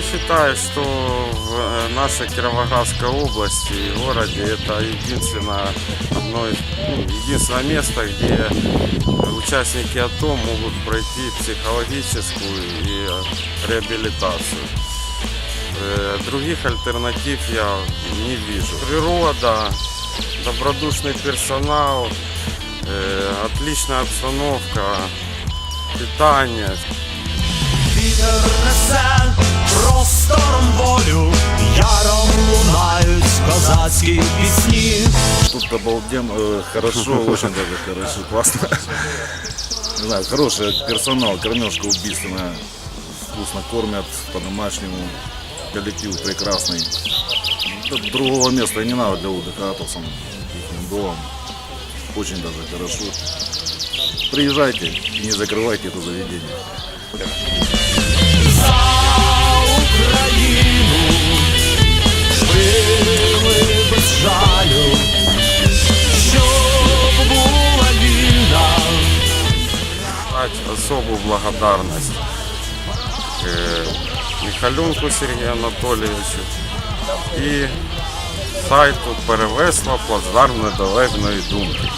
считаю, что в э, нашей Кировоградской области и городе это единственное, одно ну, единственное место, где участники АТО могут пройти психологическую и э, реабилитацию. Э, Других альтернатив я не вижу. Природа, добродушный персонал, отличная обстановка, питание, Вітер козацькі пісні. Тут обалден, э, хорошо, очень даже хорошо, классно. Не знаю, хороший персонал, кормежка убийственная. Вкусно кормят, по-домашнему. Коллектив прекрасный. Тут другого места и не надо для отдыха атовцам, их домом. Очень даже хорошо. Приезжайте и не закрывайте это заведение. Дать особую благодарность э, Михаленку Сергею Анатольевичу и сайту перевесла плацдарм недалежної думки.